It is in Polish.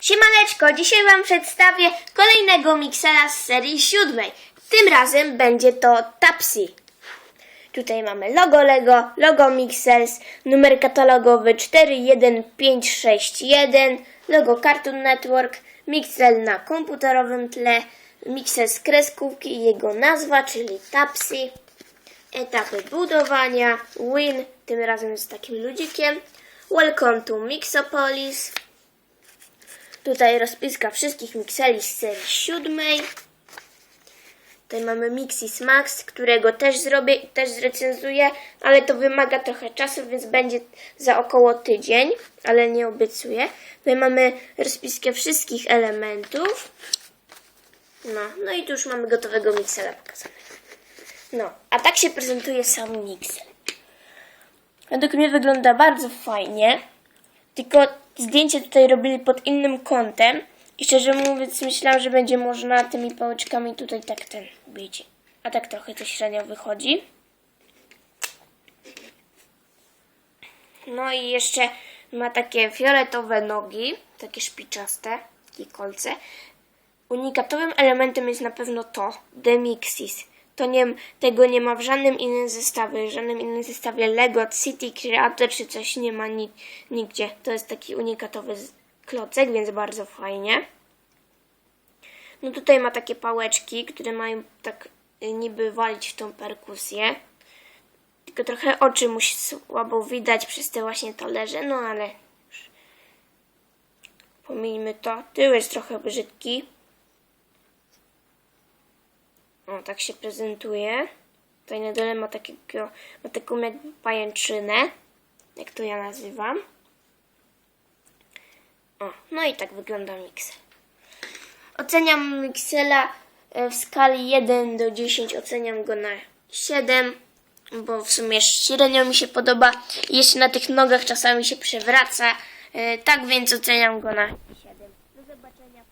Siemaneczko, dzisiaj Wam przedstawię kolejnego miksera z serii siódmej. Tym razem będzie to Tapsi. Tutaj mamy logo Lego, logo Mixers, numer katalogowy 41561, logo Cartoon Network, mikser na komputerowym tle, mikser z kreskówki i jego nazwa, czyli Tapsi. Etapy budowania, win, tym razem z takim ludzikiem. Welcome to Mixopolis. Tutaj rozpiska wszystkich mikseli z serii siódmej. Tutaj mamy Mixis Max, którego też zrobię i też zrecenzuję, ale to wymaga trochę czasu, więc będzie za około tydzień, ale nie obiecuję. Tutaj mamy rozpiskę wszystkich elementów. No, no i tu już mamy gotowego miksera pokazanego. No, a tak się prezentuje sam mikser. Według mnie wygląda bardzo fajnie, tylko zdjęcie tutaj robili pod innym kątem i szczerze mówiąc myślałam, że będzie można tymi pałeczkami tutaj tak ten bić. A tak trochę to średnio wychodzi. No i jeszcze ma takie fioletowe nogi, takie szpiczaste, takie kolce. Unikatowym elementem jest na pewno to, Demixis. To nie, tego nie ma w żadnym innym zestawie, w żadnym innym zestawie Lego, City Creator czy coś nie ma ni, nigdzie. To jest taki unikatowy klocek, więc bardzo fajnie. No tutaj ma takie pałeczki, które mają tak y, niby walić w tą perkusję. Tylko trochę oczy mu się słabo widać przez te właśnie talerze, no ale pomijmy to. Tył jest trochę brzydki. O, tak się prezentuje. Tutaj na dole ma, takiego, ma taką jakby pajęczynę, jak to ja nazywam. O, no i tak wygląda mikser. Oceniam miksela e, w skali 1 do 10, oceniam go na 7, bo w sumie średnio mi się podoba. Jeszcze na tych nogach czasami się przewraca. E, Tak więc oceniam go na 7. Do zobaczenia